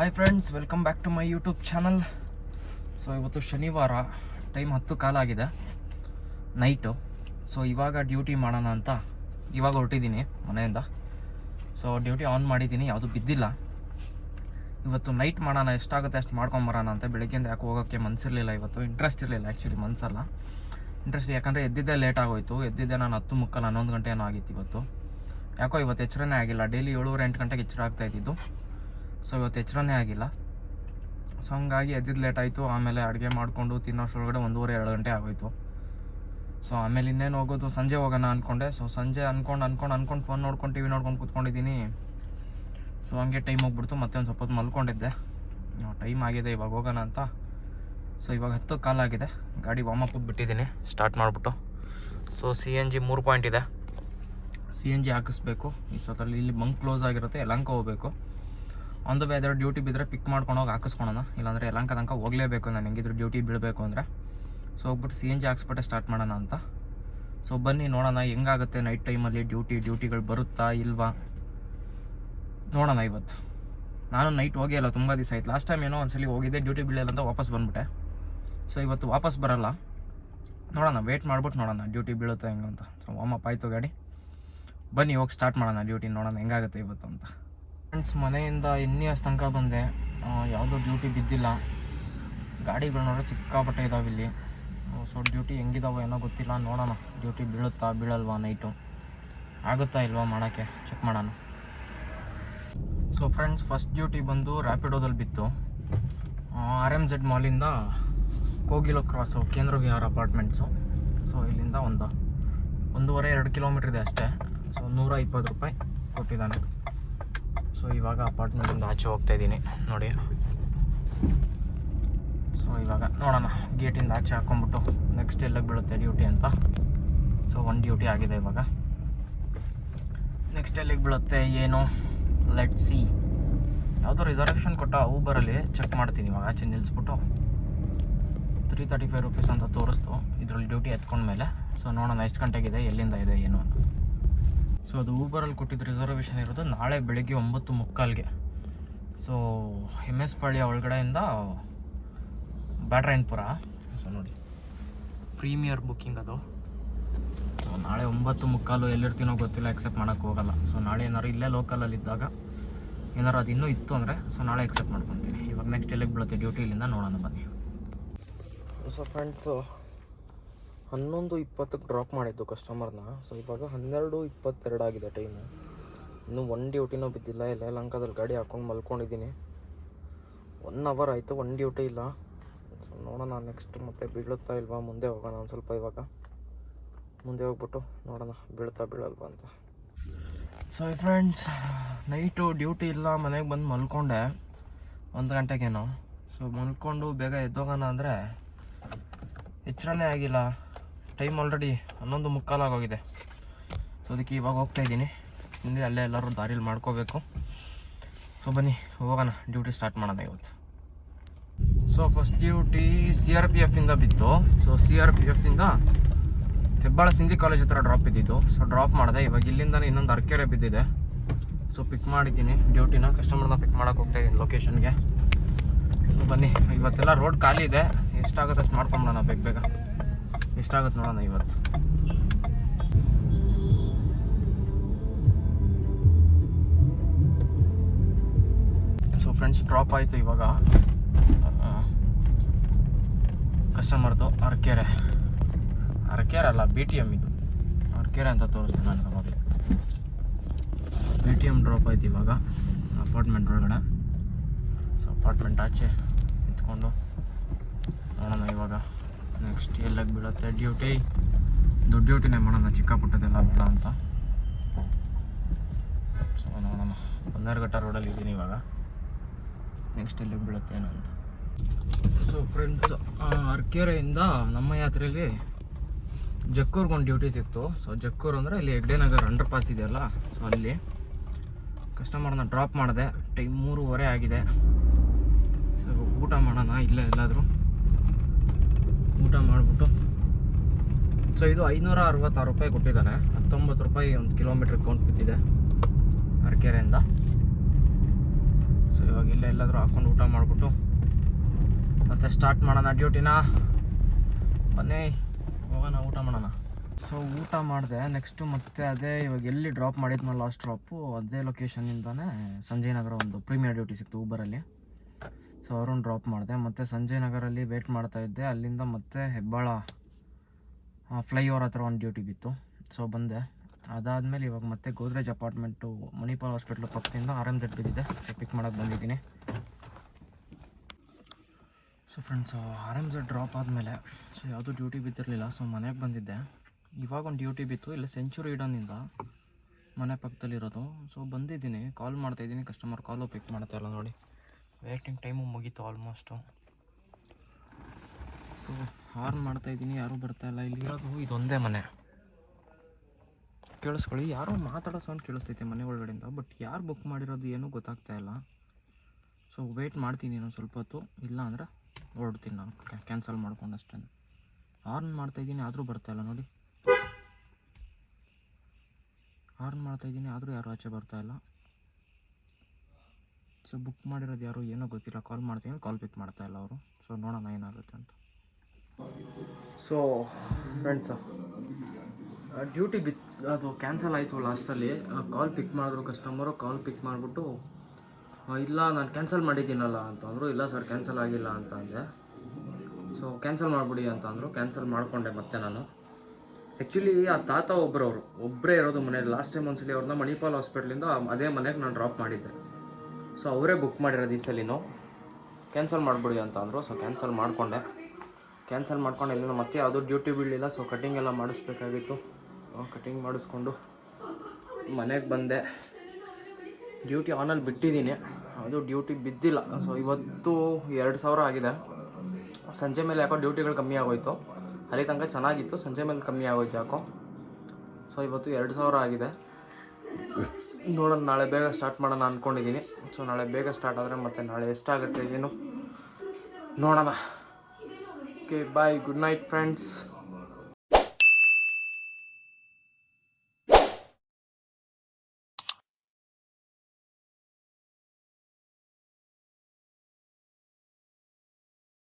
Hi friends welcome back to my YouTube channel so ಇವತ್ತು ಶನಿವಾರ time ಹತ್ತು ಕಾಲಾಗಿದೆ ನೈಟು ಸೊ ಇವಾಗ ಡ್ಯೂಟಿ ಮಾಡೋಣ ಅಂತ ಇವಾಗ ಹೊರಟಿದ್ದೀನಿ ಮನೆಯಿಂದ. ಸೊ ಡ್ಯೂಟಿ ಆನ್ ಮಾಡಿದ್ದೀನಿ, ಯಾವುದು ಬಿದ್ದಿಲ್ಲ. ಇವತ್ತು ನೈಟ್ ಮಾಡೋಣ, ಎಷ್ಟಾಗುತ್ತೆ ಅಷ್ಟು ಮಾಡ್ಕೊಂಬರೋಣ ಅಂತ ಬೆಳಗ್ಗೆಯಿಂದ ಯಾಕೆ ಹೋಗೋಕ್ಕೆ ಮನಸ್ಸಿರಲಿಲ್ಲ ಇವತ್ತು. ಇಂಟ್ರೆಸ್ಟ್ ಇರಲಿಲ್ಲ ಆ್ಯಕ್ಚುಲಿ ಮನಸ್ಸಲ್ಲ ಇಂಟ್ರೆಸ್ಟ್ ಯಾಕಂದರೆ ಎದ್ದಿದ್ದೇ ಲೇಟ್ ಆಗೋಯ್ತು. ಎದ್ದಿದ್ದೆ ನಾನು ಹತ್ತು ಮುಕ್ಕಲ್ ಹನ್ನೊಂದು ಗಂಟೆ ಏನೋ ಆಗಿತ್ತು ಇವತ್ತು. ಯಾಕೋ ಇವತ್ತು ಎಚ್ಚರನೇ ಆಗಿಲ್ಲ. ಡೈಲಿ ಏಳುವರೆ ಎಂಟು ಗಂಟೆಗೆ ಎಚ್ಚರ ಆಗ್ತಾ ಸೊ ಇವತ್ತು ಎಚ್ಚರನೇ ಆಗಿಲ್ಲ. ಸೊ ಹಂಗಾಗಿ ಎದ್ದಿದ್ದು ಲೇಟ್ ಆಯಿತು. ಆಮೇಲೆ ಅಡುಗೆ ಮಾಡಿಕೊಂಡು ತಿನ್ನೋಷ್ಟೊಳಗಡೆ ಒಂದೂವರೆ, ಎರಡು ಗಂಟೆ ಆಗೋಯ್ತು. ಸೊ ಆಮೇಲೆ ಇನ್ನೇನು ಹೋಗೋದು? ಸಂಜೆ ಹೋಗೋಣ ಅಂದ್ಕೊಂಡೆ ಸೊ ಸಂಜೆ ಅಂದ್ಕೊಂಡು ಅಂದ್ಕೊಂಡು ಅಂದ್ಕೊಂಡು ಫೋನ್ ನೋಡ್ಕೊಂಡು ಟಿ ವಿ ನೋಡ್ಕೊಂಡು ಕೂತ್ಕೊಂಡಿದ್ದೀನಿ. ಸೊ ಹಂಗೆ ಟೈಮ್ ಹೋಗ್ಬಿಡ್ತು. ಮತ್ತೆ ಒಂದು ಸ್ವಲ್ಪ ಹೊತ್ತು ಮಲ್ಕೊಂಡಿದ್ದೆ ಟೈಮ್ ಆಗಿದೆ. ಇವಾಗ ಹೋಗೋಣ ಅಂತ. ಸೊ ಇವಾಗ ಹತ್ತು ಕಾಲ್ ಆಗಿದೆ. ಗಾಡಿ ವಾಮಪ್ ಬಿಟ್ಟಿದ್ದೀನಿ. ಸ್ಟಾರ್ಟ್ ಮಾಡಿಬಿಟ್ಟು. ಸೊ ಸಿ ಎನ್ ಜಿ ಮೂರು ಪಾಯಿಂಟ್ ಇದೆ. ಸಿ ಎನ್ ಜಿ ಹಾಕಿಸ್ಬೇಕು. ಇಷ್ಟೊತ್ತಲ್ಲಿ ಇಲ್ಲಿ ಬಂಕ್ ಕ್ಲೋಸ್ ಆಗಿರುತ್ತೆ. ಯಲಂಕ ಹೋಗಬೇಕು. ಆನ್ ದ ವೇ ಡ್ಯೂಟಿ ಬಿದ್ದರೆ ಪಿಕ್ ಮಾಡ್ಕೊಂಡು ಹೋಗಿ ಹಾಕಿಸ್ಕೊಳೋಣ. ಇಲ್ಲಾಂದರೆ ಎಲ್ಲಂಕ ತನಕ ಹೋಗಲೇಬೇಕು. ನಾನು ಹೆಂಗಿದ್ರು ಡ್ಯೂಟಿ ಬೀಳಬೇಕು ಅಂದರೆ. ಸೊ ಹೋಗ್ಬಿಟ್ಟು ಸಿ ಎನ್ ಜಿ ಹಾಕ್ಸ್ಬಿಟ್ಟೆ ಸ್ಟಾರ್ಟ್ ಮಾಡೋಣ ಅಂತ. ಸೊ ಬನ್ನಿ ನೋಡೋಣ ಹೆಂಗಾಗುತ್ತೆ ನೈಟ್ ಟೈಮಲ್ಲಿ ಡ್ಯೂಟಿ ಡ್ಯೂಟಿಗಳು ಬರುತ್ತಾ ಇಲ್ವಾ? ನೋಡೋಣ ಇವತ್ತು ನಾನು ನೈಟ್ ಹೋಗೇ ಇಲ್ಲ, ತುಂಬ ದಿವಸ ಆಯ್ತು. ಲಾಸ್ಟ್ ಟೈಮ್ ಏನೋ ಒಂದ್ಸಲಿ ಹೋಗಿದ್ದೆ ಡ್ಯೂಟಿ ಬೀಳಲ್ಲ ಅಂತ ವಾಪಸ್ ಬಂದುಬಿಟ್ಟೆ. ಸೊ ಇವತ್ತು ವಾಪಸ್ ಬರಲ್ಲ. ನೋಡೋಣ ವೇಟ್ ಮಾಡ್ಬಿಟ್ಟು ನೋಡೋಣ ಡ್ಯೂಟಿ ಬೀಳುತ್ತೆ ಹೆಂಗಂತ. ಸೊ ವಾಮಪ್ ಆಯಿತು ಗಾಡಿ. ಬನ್ನಿ ಹೋಗಿ ಸ್ಟಾರ್ಟ್ ಮಾಡೋಣ ಡ್ಯೂಟಿ ನೋಡೋಣ ಹೆಂಗಾಗುತ್ತೆ ಇವತ್ತು ಅಂತ. ಫ್ರೆಂಡ್ಸ್ ಮನೆಯಿಂದ ಎನ್ನಿಯಸ್ ತನಕ ಬಂದೆ. ಯಾವುದೋ ಡ್ಯೂಟಿ ಬಿದ್ದಿಲ್ಲ. ಗಾಡಿಗಳು ನೋಡಿದ್ರೆ ಸಿಕ್ಕಾಪಟ್ಟೆ ಇದಾವೆ ಇಲ್ಲಿ. ಸೊ ಡ್ಯೂಟಿ ಹೆಂಗಿದಾವೋ ಏನೋ ಗೊತ್ತಿಲ್ಲ. ನೋಡೋಣ. ಡ್ಯೂಟಿ ಬೀಳುತ್ತಾ ಬೀಳಲ್ವಾ ನೈಟು ಆಗುತ್ತಾ ಇಲ್ವಾ ಮಾಡೋಕ್ಕೆ? ಚೆಕ್ ಮಾಡೋಣ. ಸೊ ಫ್ರೆಂಡ್ಸ್ ಫಸ್ಟ್ ಡ್ಯೂಟಿ ಬಂದು ರ್ಯಾಪಿಡೋದಲ್ಲಿ ಬಿತ್ತು. ಆರ್ ಎಂ ಝೆಡ್ ಮಾಲಿಂದ Kogilu cross Kendra Vihar apartments so ಇಲ್ಲಿಂದ ಒಂದು. ಒಂದೂವರೆ, ಎರಡು ಕಿಲೋಮೀಟ್ರ್ ಇದೆ ಅಷ್ಟೇ. ಸೊ ನೂರ ಇಪ್ಪತ್ತು ರೂಪಾಯಿ ಕೊಟ್ಟಿದ್ದಾನೆ. ಸೊ ಇವಾಗ ಅಪಾರ್ಟ್ಮೆಂಟಿಂದ ಆಚೆ ಹೋಗ್ತಾ ಇದ್ದೀನಿ. ನೋಡಿ. ಸೊ ಇವಾಗ ನೋಡೋಣ. ಗೇಟಿಂದ ಆಚೆ ಹಾಕ್ಕೊಂಬಿಟ್ಟು ನೆಕ್ಸ್ಟ್ ಎಲ್ಲ ಬೀಳುತ್ತೆ ಡ್ಯೂಟಿ ಅಂತ. ಸೊ ಒನ್ ಡ್ಯೂಟಿ ಆಗಿದೆ ಇವಾಗ. ನೆಕ್ಸ್ಟ್ ಎಲ್ಲಿಗೆ ಬೀಳುತ್ತೆ, ಏನು? ಲೆಟ್ ಸಿ ಯಾವುದೋ ರಿಸರ್ವೇಷನ್ ಕೊಟ್ಟ ಊಬರಲ್ಲಿ ಚೆಕ್ ಮಾಡ್ತೀನಿ ಇವಾಗ. ಆಚೆ ನಿಲ್ಲಿಸ್ಬಿಟ್ಟು ತ್ರೀ ತರ್ಟಿ ಫೈವ್ ರುಪೀಸ್ ಅಂತ ತೋರಿಸ್ತು. ಇದರಲ್ಲಿ ಡ್ಯೂಟಿ ಎತ್ಕೊಂಡ್ಮೇಲೆ. ಸೊ ನೋಡೋಣ ಎಷ್ಟು ಗಂಟೆಗಿದೆ, ಎಲ್ಲಿಂದ ಇದೆ, ಏನು ಅಂತ. ಸೊ ಅದು ಊಬರಲ್ಲಿ ಕೊಟ್ಟಿದ್ದು ರಿಸರ್ವೇಷನ್ ಇರೋದು ನಾಳೆ ಬೆಳಗ್ಗೆ ಒಂಬತ್ತು ಮುಕ್ಕಾಲ್ಗೆ. ಸೊ ಎಂ ಎಸ್ ಪಾಳ್ಯ ಒಳಗಡೆಯಿಂದ ಬ್ಯಾಟ್ರಾಯನ್ಪುರ ಸೊ ನೋಡಿ. ಪ್ರೀಮಿಯರ್ ಬುಕ್ಕಿಂಗ್ ಅದು. ಸೊ ನಾಳೆ ಒಂಬತ್ತು ಮುಕ್ಕಾಲು ಎಲ್ಲಿರ್ತೀನೋ ಗೊತ್ತಿಲ್ಲ ಎಕ್ಸೆಪ್ಟ್ ಮಾಡೋಕ್ಕೆ ಹೋಗಲ್ಲ. ಸೊ ನಾಳೆ ಏನಾರು ಇಲ್ಲೇ ಲೋಕಲಲ್ಲಿ ಇದ್ದಾಗ ಏನಾರು ಅದು ಇನ್ನೂ ಇತ್ತು ಅಂದರೆ ಸೊ ನಾಳೆ ಎಕ್ಸೆಪ್ಟ್ ಮಾಡ್ಕೊತೀನಿ. ಇವಾಗ ನೆಕ್ಸ್ಟ್ ಎಲ್ಲಿಗೆ ಬೀಳುತ್ತೆ ಡ್ಯೂಟಿ ಇಲ್ಲಿಂದ ನೋಡೋಣ ಬನ್ನಿ. ಸೊ ಫ್ರೆಂಡ್ಸು ಹನ್ನೊಂದು ಇಪ್ಪತ್ತಕ್ಕೆ ಡ್ರಾಪ್ ಮಾಡಿದ್ದು ಕಸ್ಟಮರ್ನ ಸೊ ಇವಾಗ ಹನ್ನೆರಡು ಇಪ್ಪತ್ತೆರಡು ಆಗಿದೆ ಟೈಮು ಇನ್ನೂ ಒನ್ ಡ್ಯೂಟಿನೂ ಬಿದ್ದಿಲ್ಲ. ಇಲ್ಲ ಲಂಕಾದಲ್ಲಿ ಗಾಡಿ ಹಾಕೊಂಡು ಮಲ್ಕೊಂಡಿದ್ದೀನಿ. ಒನ್ ಅವರ್ ಆಯಿತು ಒನ್ ಡ್ಯೂಟಿ ಇಲ್ಲ. ಸೊ ನೋಡೋಣ ನೆಕ್ಸ್ಟ್ ಮತ್ತೆ ಬೀಳುತ್ತಾ ಇಲ್ವಾ? ಮುಂದೆ ಹೋಗೋಣ ಒಂದು ಸ್ವಲ್ಪ ಇವಾಗ. ಮುಂದೆ ಹೋಗ್ಬಿಟ್ಟು ನೋಡೋಣ ಬೀಳುತ್ತಾ ಬೀಳಲ್ವಾ ಅಂತ. ಸೊ ಫ್ರೆಂಡ್ಸ್ ನೈಟು ಡ್ಯೂಟಿ ಇಲ್ಲ. ಮನೆಗೆ ಬಂದು ಮಲ್ಕೊಂಡೆ. ಒಂದು ಗಂಟೆಗೇನು. ಸೊ ಮಲ್ಕೊಂಡು ಬೇಗ ಎದ್ದೋಗೋಣ ಅಂದರೆ ಎಚ್ಚರನೇ ಆಗಿಲ್ಲ. ಟೈಮ್ ಆಲ್ರೆಡಿ ಹನ್ನೊಂದು ಮುಕ್ಕಾಲಾಗೋಗಿದೆ ಅದಕ್ಕೆ ಇವಾಗ ಹೋಗ್ತಾ ಇದ್ದೀನಿ. ಮುಂದೆ ಅಲ್ಲೇ ಎಲ್ಲರೂ ದಾರಿಲಿ ಮಾಡ್ಕೋಬೇಕು. ಸೊ ಬನ್ನಿ, ಹೋಗೋಣ. ಡ್ಯೂಟಿ ಸ್ಟಾರ್ಟ್ ಮಾಡೋಣ ಇವತ್ತು. So first duty C R P ಎಫಿಂದ ಬಿತ್ತು ಸೊ ಸಿ ಆರ್ ಪಿ ಎಫಿಂದ ಹೆಬ್ಬಾಳ ಸಿಂಧಿ ಕಾಲೇಜ್ ಹತ್ರ ಡ್ರಾಪ್ ಇದ್ದಿದ್ದು. ಸೊ ಡ್ರಾಪ್ ಮಾಡಿದೆ. ಇವಾಗ ಇಲ್ಲಿಂದ ಇನ್ನೊಂದು ಅರ್ಕೆರೆ ಬಿದ್ದಿದೆ. ಸೊ ಪಿಕ್ ಮಾಡಿದ್ದೀನಿ. ಡ್ಯೂಟಿನ ಕಸ್ಟಮರ್ನ ಪಿಕ್ ಮಾಡೋಕೆ ಹೋಗ್ತಾ ಇದ್ದೀನಿ ಲೊಕೇಶನ್ಗೆ ಸೊ ಬನ್ನಿ, ಇವತ್ತೆಲ್ಲ ರೋಡ್ ಖಾಲಿ ಇದೆ. ಎಷ್ಟಾಗುತ್ತೆ ಅಷ್ಟು ಮಾಡ್ಕೊಂಬಿಡೋಣ ಬೇಗ ಬೇಗ. ಎಷ್ಟಾಗುತ್ತೆ ನೋಡೋಣ ಇವತ್ತು. ಸೊ ಫ್ರೆಂಡ್ಸ್ ಡ್ರಾಪ್ ಆಯಿತು ಇವಾಗ. ಕಸ್ಟಮರ್ದು ಅರ್ಕೆರೆ ಅರ್ಕೆರೆ ಅಲ್ಲ ಬಿ ಟಿ ಎಂ ಇದು. ಅರ್ಕೆರೆ ಅಂತ ತೋರಿಸ್ತೀನಿ ನಾನು ಅವಾಗಲೇ ಬಿ ಟಿ ಎಂ ಡ್ರಾಪ್ ಆಯ್ತು ಇವಾಗ ಅಪಾರ್ಟ್ಮೆಂಟ್ ಒಳಗಡೆ. ಸೊ ಅಪಾರ್ಟ್ಮೆಂಟ್ ಆಚೆ ನಿಂತ್ಕೊಂಡು ನೋಡೋಣ ಇವಾಗ. ನೆಕ್ಸ್ಟ್ ಎಲ್ಲಕ್ಕೆ ಬೀಳುತ್ತೆ ಡ್ಯೂಟಿ ದೊಡ್ಡ ಡ್ಯೂಟಿನೇ ಮಾಡೋಣ ಚಿಕ್ಕ ಪುಟ್ಟದೆಲ್ಲ ಅಂತ. ಸೊ ನಾನು ಬನ್ನರ್ಘಟ್ಟ ರೋಡಲ್ಲಿ ಇದ್ದೀನಿ ಇವಾಗ. ನೆಕ್ಸ್ಟ್ ಎಲ್ಲಿಗೆ ಬೀಳುತ್ತೆ ಅಂತ. ಸೊ ಫ್ರೆಂಡ್ಸ್ ಅರ್ಕೆರೆಯಿಂದ ನಮ್ಮ ಯಾತ್ರೆಯಲ್ಲಿ ಜಕ್ಕೂರ್ಗೆ ಒಂದು ಡ್ಯೂಟಿ ಸಿಕ್ತು. ಸೊ ಜಕ್ಕೂರು ಅಂದರೆ ಇಲ್ಲಿ ಹೆಗ್ಡೆ ನಗರ್ ಅಂಡರ್ ಪಾಸ್ ಇದೆಯಲ್ಲ ಸೊ ಅಲ್ಲಿ ಕಸ್ಟಮರ್ನ ಡ್ರಾಪ್ ಮಾಡಿದೆ. ಟೈಮ್ ಮೂರುವರೆ ಆಗಿದೆ. ಸೊ ಊಟ ಮಾಡೋಣ, ಇಲ್ಲೇ ಎಲ್ಲಾದರೂ. ಊಟ ಮಾಡಿಬಿಟ್ಟು. ಸೊ ಇದು ಐನೂರ ಅರವತ್ತಾರು ರೂಪಾಯಿ ಕೊಟ್ಟಿದ್ದಾನೆ. ಹತ್ತೊಂಬತ್ತು ರೂಪಾಯಿ ಒಂದು ಕಿಲೋಮೀಟ್ರ್ ಕೌಂಟ್ ಬಿದ್ದಿದೆ ಅರಕೆರೆಯಿಂದ. ಸೊ ಇವಾಗ ಇಲ್ಲೇ ಎಲ್ಲಾದರೂ ಹಾಕೊಂಡು ಊಟ ಮಾಡಿಬಿಟ್ಟು ಮತ್ತೆ ಸ್ಟಾರ್ಟ್ ಮಾಡೋಣ ಡ್ಯೂಟಿನ ಬನ್ನಿ, ಹೋಗೋಣ, ಊಟ ಮಾಡೋಣ. ಸೊ ಊಟ ಮಾಡಿದೆ. ನೆಕ್ಸ್ಟು ಮತ್ತೆ ಅದೇ ಇವಾಗ ಎಲ್ಲಿ ಡ್ರಾಪ್ ಮಾಡಿದ್ಮೇಲೆ ಲಾಸ್ಟ್ ಡ್ರಾಪು ಅದೇ ಲೊಕೇಶನಿಂದಾನೇ ಸಂಜಯ್ ನಗರ ಒಂದು ಪ್ರೀಮಿಯರ್ ಡ್ಯೂಟಿ ಸಿಕ್ತು ಊಬರಲ್ಲಿ ಸೊ ಅವ್ರನ್ನ ಡ್ರಾಪ್ ಮಾಡಿದೆ. ಮತ್ತು ಸಂಜಯ್ ನಗರಲ್ಲಿ ವೇಟ್ ಮಾಡ್ತಾ ಇದ್ದೆ. ಅಲ್ಲಿಂದ ಮತ್ತೆ ಹೆಬ್ಬಾಳ ಫ್ಲೈಓವರ್ ಹತ್ರ ಒಂದು ಡ್ಯೂಟಿ ಬಿತ್ತು. ಸೊ ಬಂದೆ. ಅದಾದಮೇಲೆ ಇವಾಗ ಮತ್ತೆ ಗೋದ್ರೇಜ್ ಅಪಾರ್ಟ್ಮೆಂಟು ಮಣಿಪಾಲ್ ಹಾಸ್ಪಿಟ್ಲ್ ಪಕ್ಕದಿಂದ ಆರ್ ಎಂ ಜೆಡ್ ಬಿದ್ದಿದೆ. ಪಿಕ್ ಮಾಡೋಕ್ಕೆ ಬಂದಿದ್ದೀನಿ. So friends R M Z drop ಆದಮೇಲೆ ಸೊ ಯಾವುದೂ ಡ್ಯೂಟಿ ಬಿದ್ದಿರಲಿಲ್ಲ. ಸೊ ಮನೆಗೆ ಬಂದಿದ್ದೆ. ಇವಾಗ ಒಂದು ಡ್ಯೂಟಿ ಬಿತ್ತು. ಇಲ್ಲ ಸೆಂಚುರಿ ಇಡೋನಿಂದ ಮನೆ ಪಕ್ಕದಲ್ಲಿರೋದು. ಸೊ ಬಂದಿದ್ದೀನಿ. ಕಾಲ್ ಮಾಡ್ತಾಯಿದ್ದೀನಿ ಕಸ್ಟಮರ್ ಕಾಲು ಪಿಕ್ ಮಾಡ್ತಾ ಇಲ್ಲ ನೋಡಿ. ವೇಟಿಂಗ್ ಟೈಮು ಮುಗೀತು ಆಲ್ಮೋಸ್ಟು ಸೊ ಹಾರ್ನ್ ಮಾಡ್ತಾಯಿದ್ದೀನಿ ಯಾರೂ ಬರ್ತಾ ಇಲ್ಲ. ಇಲ್ಲಿರೋದು ಇದೊಂದೇ ಮನೆ. ಕೇಳಿಸ್ಕೊಳ್ಳಿ, ಯಾರೋ ಮಾತಾಡೋ ಸೌಂಡ್ ಕೇಳಿಸ್ತೈತೆ ಮನೆ ಒಳಗಡೆಯಿಂದ ಬಟ್ ಯಾರು ಬುಕ್ ಮಾಡಿರೋದು ಏನೂ ಗೊತ್ತಾಗ್ತಾ ಇಲ್ಲ. ಸೊ ವೆಯ್ಟ್ ಮಾಡ್ತೀನಿ ನಾನು ಸ್ವಲ್ಪ ಹೊತ್ತು. ಇಲ್ಲ ಅಂದರೆ ಹೊರಡ್ತೀನಿ ನಾನು. ಕ್ಯಾನ್ಸಲ್ ಮಾಡ್ಕೊಂಡು ಅಷ್ಟೇ ಹಾರ್ನ್ ಮಾಡ್ತಾಯಿದ್ದೀನಿ ಆದರೂ ಬರ್ತಾ ಇಲ್ಲ, ನೋಡಿ. ಹಾರ್ನ್ ಮಾಡ್ತಾಯಿದ್ದೀನಿ ಆದರೂ ಯಾರೂ ಆಚೆ ಬರ್ತಾ ಇಲ್ಲ. ಸೊ ಬುಕ್ ಮಾಡಿರೋದು ಯಾರು ಏನೋ ಗೊತ್ತಿಲ್ಲ ಕಾಲ್ ಮಾಡ್ತೀನಿ ಕಾಲ್ ಪಿಕ್ ಮಾಡ್ತಾ ಇಲ್ಲ ಅವರು. ಸೊ ನೋಡೋಣ ಏನಾಗುತ್ತೆ ಅಂತ. ಸೊ ಫ್ರೆಂಡ್ಸ ಡ್ಯೂಟಿ ಬಿತ್ ಅದು ಕ್ಯಾನ್ಸಲ್ ಆಯಿತು ಲಾಸ್ಟಲ್ಲಿ ಕಾಲ್ ಪಿಕ್ ಮಾಡಿದ್ರು ಕಸ್ಟಮರು ಕಾಲ್ ಪಿಕ್ ಮಾಡಿಬಿಟ್ಟು ಇಲ್ಲ, ನಾನು ಕ್ಯಾನ್ಸಲ್ ಮಾಡಿದ್ದೀನಲ್ಲ ಅಂತಂದರು ಇಲ್ಲ ಸರ್ ಕ್ಯಾನ್ಸಲ್ ಆಗಿಲ್ಲ ಅಂತ ಅಂದೆ. ಸೊ ಕ್ಯಾನ್ಸಲ್ ಮಾಡಿಬಿಡಿ ಅಂತ ಅಂದರು. ಕ್ಯಾನ್ಸಲ್ ಮಾಡಿಕೊಂಡೆ ಮತ್ತೆ ನಾನು. ಆ್ಯಕ್ಚುಲಿ ಆ ತಾತ ಒಬ್ಬರವರು ಒಬ್ಬರೇ ಇರೋದು ಮನೇಲಿ ಲಾಸ್ಟ್ ಟೈಮ್ ಒಂದ್ಸಲಿ ಅವ್ರನ್ನ ಮಣಿಪಾಲ್ ಹಾಸ್ಪಿಟ್ಲಿಂದ ಅದೇ ಮನೆಗೆ ನಾನು ಡ್ರಾಪ್ ಮಾಡಿದ್ದೆ. ಸೊ ಅವರೇ ಬುಕ್ ಮಾಡಿರೋದು ಈ ಸಲಿನೂ ಕ್ಯಾನ್ಸಲ್ ಮಾಡಿಬಿಡಿ ಅಂತ ಅಂದರು. ಸೊ ಕ್ಯಾನ್ಸಲ್ ಮಾಡಿಕೊಂಡೆ. ಕ್ಯಾನ್ಸಲ್ ಮಾಡ್ಕೊಂಡು ಇಲ್ಲಿಂದ ಮತ್ತೆ ಯಾವುದೂ ಡ್ಯೂಟಿ ಬೀಳಲಿಲ್ಲ. ಸೊ ಕಟಿಂಗ್ ಎಲ್ಲ ಮಾಡಿಸ್ಬೇಕಾಗಿತ್ತು. ಕಟಿಂಗ್ ಮಾಡಿಸ್ಕೊಂಡು ಮನೆಗೆ ಬಂದೆ. ಡ್ಯೂಟಿ ಆನಲ್ಲಿ ಬಿಟ್ಟಿದ್ದೀನಿ. ಅದು ಡ್ಯೂಟಿ ಬಿದ್ದಿಲ್ಲ. ಸೊ ಇವತ್ತು ಎರಡು ಸಾವಿರ ಆಗಿದೆ. ಸಂಜೆ ಮೇಲೆ ಯಾಕೋ ಡ್ಯೂಟಿಗಳು ಕಮ್ಮಿ ಆಗೋಯ್ತು. ಅಲ್ಲಿ ತನಕ ಚೆನ್ನಾಗಿತ್ತು. ಸಂಜೆ ಮೇಲೆ ಕಮ್ಮಿ ಆಗೋಯ್ತು ಯಾಕೋ. ಸೊ ಇವತ್ತು ಎರಡು ಸಾವಿರ ಆಗಿದೆ. ನೋಡೋಣ, ನಾಳೆ ಬೇಗ ಸ್ಟಾರ್ಟ್ ಮಾಡೋಣ ಅಂದ್ಕೊಂಡಿದ್ದೀನಿ ಸೊ ನಾಳೆ ಬೇಗ ಸ್ಟಾರ್ಟ್ ಆದರೆ ಮತ್ತೆ ನಾಳೆ ಎಷ್ಟಾಗುತ್ತೆ ಏನು ನೋಡೋಣ. Okay bye good night friends